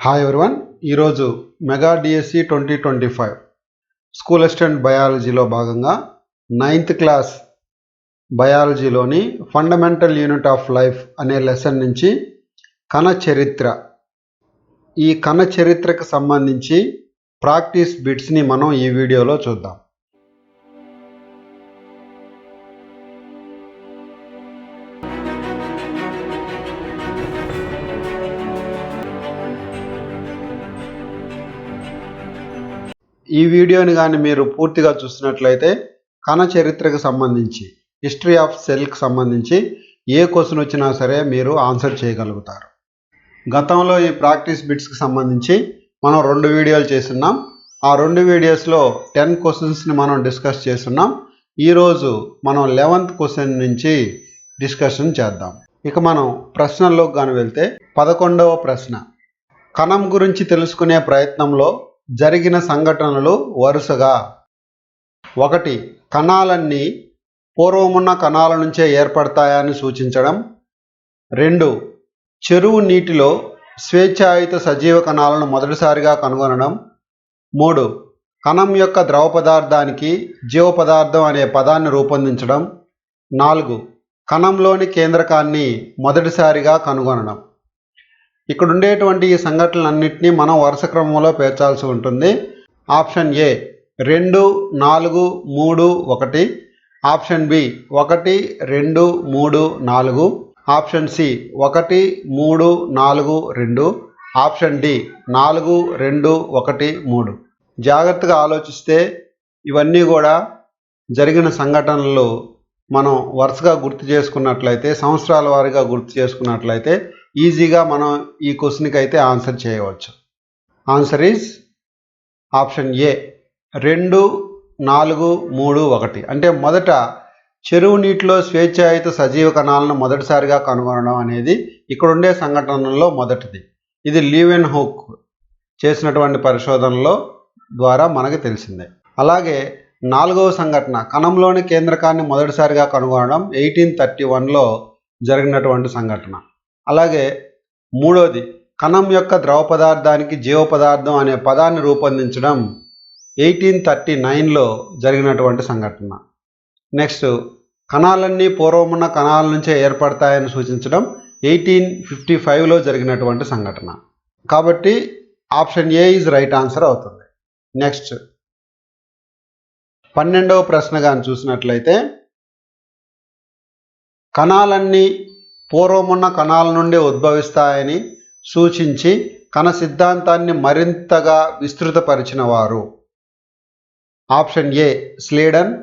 Hi everyone ఈరోజు mega DSC twenty twenty five school assistant బయాలజీలో భాగంగా ninth class బయాలజీలోని fundamental unit of life అనే lesson నుంచి కణ చరిత్ర. ఈ కణ చరిత్రకు సంబంధించి ప్రాక్టీస్ బిట్స్ని మనం ఈ వీడియోలో చూద్దాం. ఈ వీడియోని కానీ మీరు పూర్తిగా చూసినట్లయితే కణ చరిత్రకు సంబంధించి హిస్టరీ ఆఫ్ సెల్కి సంబంధించి ఏ క్వశ్చన్ వచ్చినా సరే మీరు ఆన్సర్ చేయగలుగుతారు. గతంలో ఈ ప్రాక్టీస్ బిట్స్కి సంబంధించి మనం రెండు వీడియోలు చేస్తున్నాం. ఆ రెండు వీడియోస్లో టెన్ క్వశ్చన్స్ని మనం డిస్కస్ చేస్తున్నాం. ఈరోజు మనం లెవెంత్ క్వశ్చన్ నుంచి డిస్కషన్ చేద్దాం. ఇక మనం ప్రశ్నల్లోకి కానీ వెళ్తే పదకొండవ ప్రశ్న. కణం గురించి తెలుసుకునే ప్రయత్నంలో జరిగిన సంఘటనలు వరుసగా. ఒకటి కణాలన్నీ పూర్వమున్న కణాల నుంచే ఏర్పడతాయని సూచించడం. రెండు చెరువు నీటిలో స్వేచ్ఛాయుత సజీవ కణాలను మొదటిసారిగా కనుగొనడం. మూడు కణం యొక్క ద్రవ పదార్థానికి జీవ పదార్థం అనే పదాన్ని రూపొందించడం. నాలుగు కణంలోని కేంద్రకాన్ని మొదటిసారిగా కనుగొనడం. ఇక్కడ ఉండేటువంటి ఈ సంఘటనలన్నింటినీ మనం వరుస క్రమంలో పేర్చాల్సి ఉంటుంది. ఆప్షన్ ఏ రెండు నాలుగు మూడు ఒకటి. ఆప్షన్ బి ఒకటి రెండు మూడు నాలుగు. ఆప్షన్ సి ఒకటి మూడు నాలుగు రెండు. ఆప్షన్ డి నాలుగు రెండు ఒకటి మూడు. జాగ్రత్తగా ఆలోచిస్తే ఇవన్నీ కూడా జరిగిన సంఘటనలు మనం వరుసగా గుర్తు చేసుకున్నట్లయితే సంవత్సరాల వారీగా గుర్తు చేసుకున్నట్లయితే ఈజీగా మనం ఈ క్వశ్చన్కి అయితే ఆన్సర్ చేయవచ్చు. ఆన్సర్ ఈజ్ ఆప్షన్ ఏ రెండు నాలుగు మూడు ఒకటి. అంటే మొదట చెరువు నీటిలో స్వేచ్ఛాయుత సజీవ కణాలను మొదటిసారిగా కనుగొనడం అనేది ఇక్కడుండే సంఘటనల్లో మొదటిది. ఇది లీవెన్ హుక్ చేసినటువంటి పరిశోధనలో ద్వారా మనకు తెలిసిందే. అలాగే నాలుగవ సంఘటన కణంలోని కేంద్రకాన్ని మొదటిసారిగా కనుగొనడం ఎయిటీన్ థర్టీ వన్లో జరిగినటువంటి సంఘటన. అలాగే మూడోది కణం యొక్క ద్రవ పదార్థానికి జీవ పదార్థం అనే పదాన్ని రూపొందించడం ఎయిటీన్ థర్టీ నైన్లో జరిగినటువంటి సంఘటన. నెక్స్ట్ కణాలన్నీ పూర్వమున్న కణాల నుంచే ఏర్పడతాయని సూచించడం ఎయిటీన్ ఫిఫ్టీ ఫైవ్లో జరిగినటువంటి సంఘటన. కాబట్టి option A is right answer అవుతుంది. నెక్స్ట్ పన్నెండవ ప్రశ్న కానీ చూసినట్లయితే కణాలన్నీ పూర్వమున్న కణాల నుండి ఉద్భవిస్తాయని సూచించి కణ సిద్ధాంతాన్ని మరింతగా విస్తృతపరిచిన వారు option A Schleiden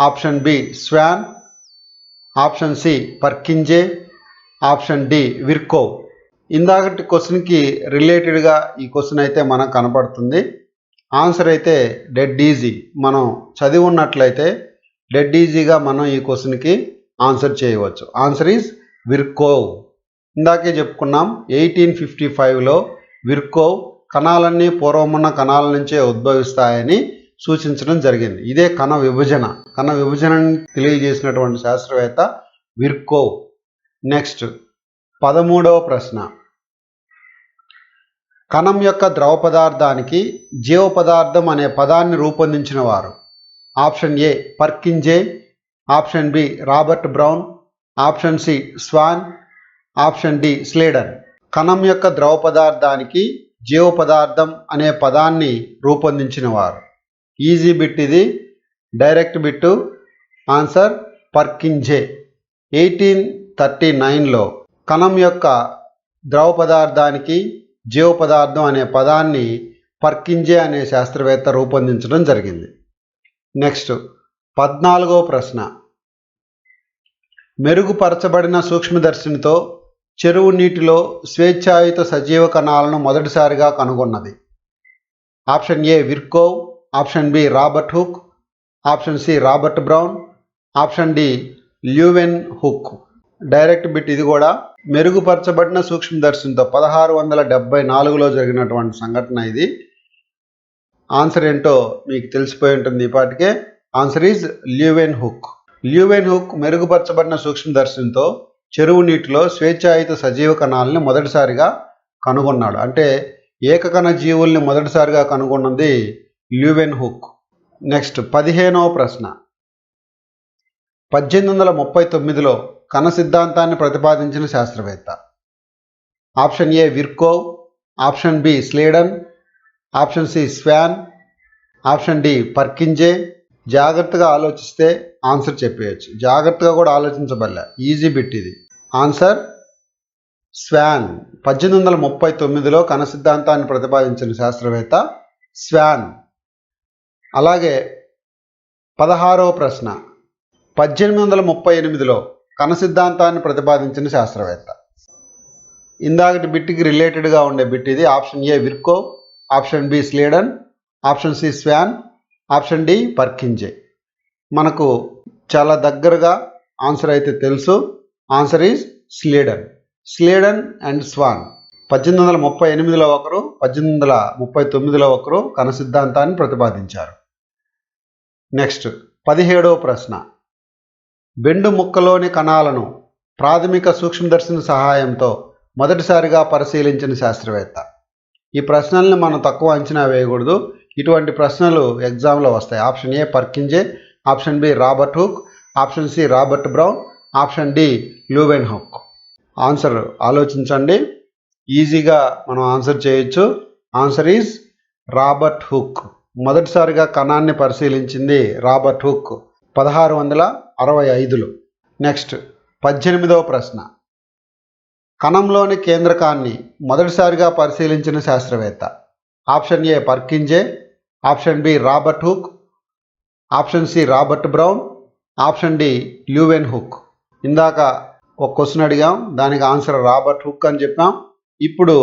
option B Schwann option C Purkinje option D Virchow. ఇందాకటి క్వశ్చన్కి రిలేటెడ్గా ఈ క్వశ్చన్ అయితే మనకు కనపడుతుంది. ఆన్సర్ అయితే డెడ్ ఈజీ. మనం చదివి ఉన్నట్లయితే డెడ్ ఈజీగా మనం ఈ క్వశ్చన్కి ఆన్సర్ చేయవచ్చు. Answer is Virchow. ఇందాకే చెప్పుకున్నాం ఎయిటీన్ ఫిఫ్టీ ఫైవ్లో విర్కోవ్ కణాలన్నీ పూర్వమున్న కణాల నుంచే ఉద్భవిస్తాయని సూచించడం జరిగింది. ఇదే కణ విభజన. కణ విభజనని తెలియజేసినటువంటి శాస్త్రవేత్త విర్కోవ్. నెక్స్ట్ పదమూడవ ప్రశ్న. కణం యొక్క ద్రవ పదార్థానికి జీవ పదార్థం అనే పదాన్ని రూపొందించిన వారు option A Purkinje. Option B Robert Brown. Option C Schwann option D Schleiden కణం యొక్క ద్రవ పదార్థానికి జీవ పదార్థం అనే పదాన్ని రూపొందించిన వారు. ఈజీ బిట్ ఇది direct bit answer Purkinje. Eighteen thirty నైన్లో కణం యొక్క ద్రవ పదార్థానికి జీవ పదార్థం అనే పదాన్ని పర్కింజే అనే శాస్త్రవేత్త రూపొందించడం జరిగింది. నెక్స్ట్ పద్నాలుగో ప్రశ్న. మెరుగుపరచబడిన సూక్ష్మదర్శినితో చెరువు నీటిలో స్వేచ్ఛాయుత సజీవ కణాలను మొదటిసారిగా కనుగొన్నది. Option A Virchow option B Robert Hooke option C Robert Brown option D Leeuwenhoek. Direct bit ఇది కూడా. మెరుగుపరచబడిన సూక్ష్మదర్శినితో పదహారు వందల డెబ్బై నాలుగులో జరిగినటువంటి సంఘటన ఇది. ఆన్సర్ ఏంటో మీకు తెలిసిపోయి ఉంటుంది ఈ పాటికే. Answer is Leeuwenhoek. Leeuwen hook మెరుగుపరచబడిన సూక్ష్మదర్శినితో చెరువు నీటిలో స్వేచ్ఛాయుత సజీవ కణాలని మొదటిసారిగా కనుగొన్నాడు. అంటే ఏకకణ జీవుల్ని మొదటిసారిగా కనుగొన్నది ల్యూవెన్ హుక్. నెక్స్ట్ పదిహేనవ ప్రశ్న. పద్దెనిమిది వందల ముప్పై తొమ్మిదిలో కణ సిద్ధాంతాన్ని ప్రతిపాదించిన శాస్త్రవేత్త. Option A Virchow option B Schleiden. Option C Schwann. Option D Purkinje. జాగ్రత్తగా ఆలోచిస్తే ఆన్సర్ చెప్పేయచ్చు. జాగ్రత్తగా కూడా ఆలోచించబడలే. ఈజీ బిట్ ఇది. ఆన్సర్? స్వాన్. పద్దెనిమిది వందల ముప్పై తొమ్మిదిలో కణ సిద్ధాంతాన్ని ప్రతిపాదించిన శాస్త్రవేత్త స్వాన్. అలాగే పదహారవ ప్రశ్న. పద్దెనిమిది వందల ముప్పై ఎనిమిదిలో కణ సిద్ధాంతాన్ని ప్రతిపాదించిన శాస్త్రవేత్త. ఇందాకటి బిట్కి రిలేటెడ్గా ఉండే బిట్ ఇది. Option A Virchow option B Schleiden option C Schwann option D Purkinje. మనకు చాలా దగ్గరగా ఆన్సర్ అయితే తెలుసు. Answer is Schleiden. Schleiden and Schwann. పద్దెనిమిది వందల ముప్పై ఎనిమిదిలో ఒకరు పద్దెనిమిది వందల ముప్పై తొమ్మిదిలో ఒకరు కణ సిద్ధాంతాన్ని ప్రతిపాదించారు. నెక్స్ట్ పదిహేడవ ప్రశ్న. బెండు ముక్కలోని కణాలను ప్రాథమిక సూక్ష్మదర్శిని సహాయంతో మొదటిసారిగా పరిశీలించిన శాస్త్రవేత్త. ఈ ప్రశ్నల్ని మనం తక్కువ అంచనా వేయకూడదు. ఇటువంటి ప్రశ్నలు ఎగ్జామ్లో వస్తాయి. Option A Purkinje option B Robert Hooke option C Robert Brown option D Leeuwenhoek. Answer ఆలోచించండి. ఈజీగా మనం ఆన్సర్ చేయొచ్చు. Answer is Robert Hooke. మొదటిసారిగా కణాన్ని పరిశీలించింది రాబర్ట్ హుక్. పదహారు వందల అరవై ఐదులో. నెక్స్ట్ పద్దెనిమిదవ ప్రశ్న. కణంలోని కేంద్రకాన్ని మొదటిసారిగా పరిశీలించిన శాస్త్రవేత్త. Option A Purkinje option B Robert Hooke option C Robert Brown option D Leeuwenhoek. ఇందాక ఒక క్వశ్చన్ అడిగాం దానికి ఆన్సర్ రాబర్ట్ హుక్ అని చెప్పాం. ఇప్పుడు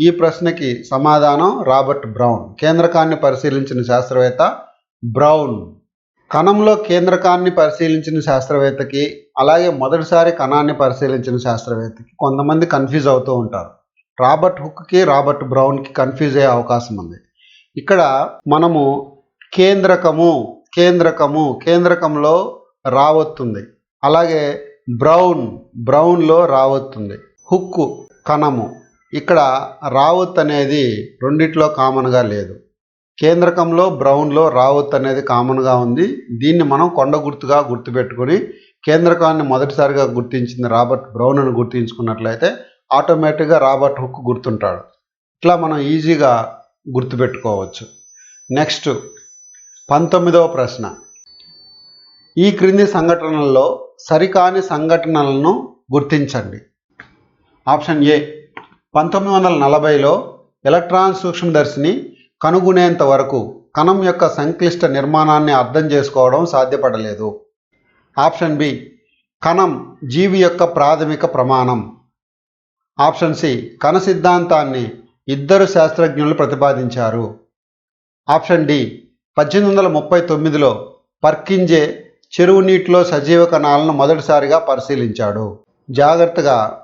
ఈ ప్రశ్నకి సమాధానం రాబర్ట్ బ్రౌన్ కేంద్రకాన్ని పరిశీలించిన శాస్త్రవేత్త బ్రౌన్. కణంలో కేంద్రకాన్ని పరిశీలించిన శాస్త్రవేత్తకి అలాగే మొదటిసారి కణాన్ని పరిశీలించిన శాస్త్రవేత్తకి కొంతమంది కన్ఫ్యూజ్ అవుతూ ఉంటారు. రాబర్ట్ హుక్కి రాబర్ట్ బ్రౌన్కి కన్ఫ్యూజ్ అయ్యే అవకాశం ఉంది. ఇక్కడ మనము కేంద్రకము కేంద్రకము కేంద్రకంలో రావత్తుంది. అలాగే బ్రౌన్ బ్రౌన్లో రావత్తుంది. హుక్కు కణము. ఇక్కడ రావత్ అనేది రెండిట్లో కామన్గా లేదు. కేంద్రకంలో బ్రౌన్లో రావత్ అనేది కామన్గా ఉంది. దీన్ని మనం కొండ గుర్తుగా గుర్తుపెట్టుకొని కేంద్రకాన్ని మొదటిసారిగా గుర్తించింది రాబర్ట్ బ్రౌన్ అని గుర్తించుకున్నట్లయితే ఆటోమేటిక్గా రాబర్ట్ హుక్ గుర్తుంటాడు. ఇట్లా మనం ఈజీగా గుర్తుపెట్టుకోవచ్చు. నెక్స్ట్ పంతొమ్మిదవ ప్రశ్న. ఈ క్రింది సంఘటనల్లో సరికాని సంఘటనలను గుర్తించండి. ఆప్షన్ ఏ పంతొమ్మిది వందల నలభైలో ఎలక్ట్రాన్ సూక్ష్మదర్శిని కనుగొనేంత వరకు కణం యొక్క సంక్లిష్ట నిర్మాణాన్ని అర్థం చేసుకోవడం సాధ్యపడలేదు. ఆప్షన్ బి కణం జీవి యొక్క ప్రాథమిక ప్రమాణం. ఆప్షన్ సి కణ సిద్ధాంతాన్ని ఇద్దరు శాస్త్రజ్ఞులు ప్రతిపాదించారు. ఆప్షన్ డి పద్దెనిమిది వందల ముప్పై తొమ్మిదిలో పర్కింజే చెరువు నీటిలో సజీవ కణాలను మొదటిసారిగా పరిశీలించాడు. జాగ్రత్తగా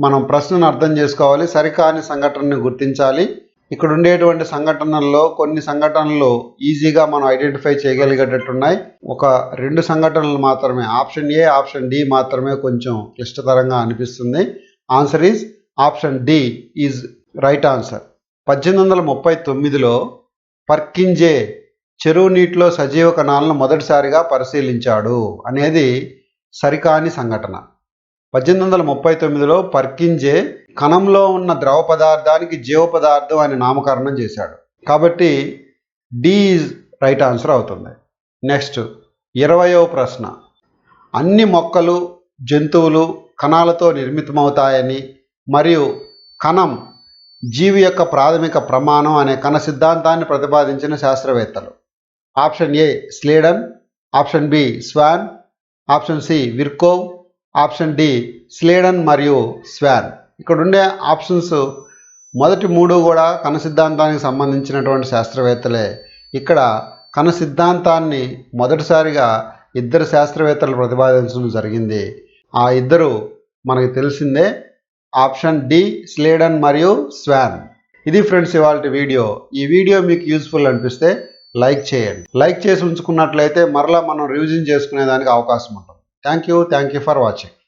మనం ప్రశ్నను అర్థం చేసుకోవాలి సరికాని సంఘటనని గుర్తించాలి. ఇక్కడ ఉండేటువంటి సంఘటనల్లో కొన్ని సంఘటనలు ఈజీగా మనం ఐడెంటిఫై చేయగలిగేటట్టున్నాయి. ఒక రెండు సంఘటనలు మాత్రమే ఆప్షన్ ఏ ఆప్షన్ డి మాత్రమే కొంచెం క్లిష్టతరంగా అనిపిస్తుంది. Answer is option D is right answer. పద్దెనిమిది వందల ముప్పై తొమ్మిదిలో పర్కింజే చెరువు నీటిలో సజీవ కణాలను మొదటిసారిగా పరిశీలించాడు అనేది సరికాని సంఘటన. పద్దెనిమిది వందల ముప్పై తొమ్మిదిలో పర్కింజే కణంలో ఉన్న ద్రవ పదార్థానికి జీవ పదార్థం అని నామకరణం చేశాడు. కాబట్టి డి ఈజ్ రైట్ ఆన్సర్ అవుతుంది. నెక్స్ట్ ఇరవయో ప్రశ్న. అన్ని మొక్కలు జంతువులు కణాలతో నిర్మితమవుతాయని మరియు కణం జీవి యొక్క ప్రాథమిక ప్రమాణం అనే కణ సిద్ధాంతాన్ని ప్రతిపాదించిన శాస్త్రవేత్తలు. Option A Schleiden option B Schwann option C Virchow option D Schleiden మరియు స్వాన్. ఇక్కడ ఉండే ఆప్షన్స్ మొదటి మూడు కూడా కణ సిద్ధాంతానికి సంబంధించినటువంటి శాస్త్రవేత్తలే. ఇక్కడ కణ సిద్ధాంతాన్ని మొదటిసారిగా ఇద్దరు శాస్త్రవేత్తలు ప్రతిపాదించడం జరిగింది. ఆ ఇద్దరు మనకి తెలిసిందే ఆప్షన్ డి స్లేడన్ మరియు స్వాన్. ఇది ఫ్రెండ్స్ ఇవాళ వీడియో. ఈ వీడియో మీకు యూస్ఫుల్ అనిపిస్తే లైక్ చేయండి. లైక్ చేసి ఉంచుకున్నట్లయితే మరలా మనం రివిజన్ చేసుకునే దానికి అవకాశం ఉంటుంది. Thank you. Thank you for watching.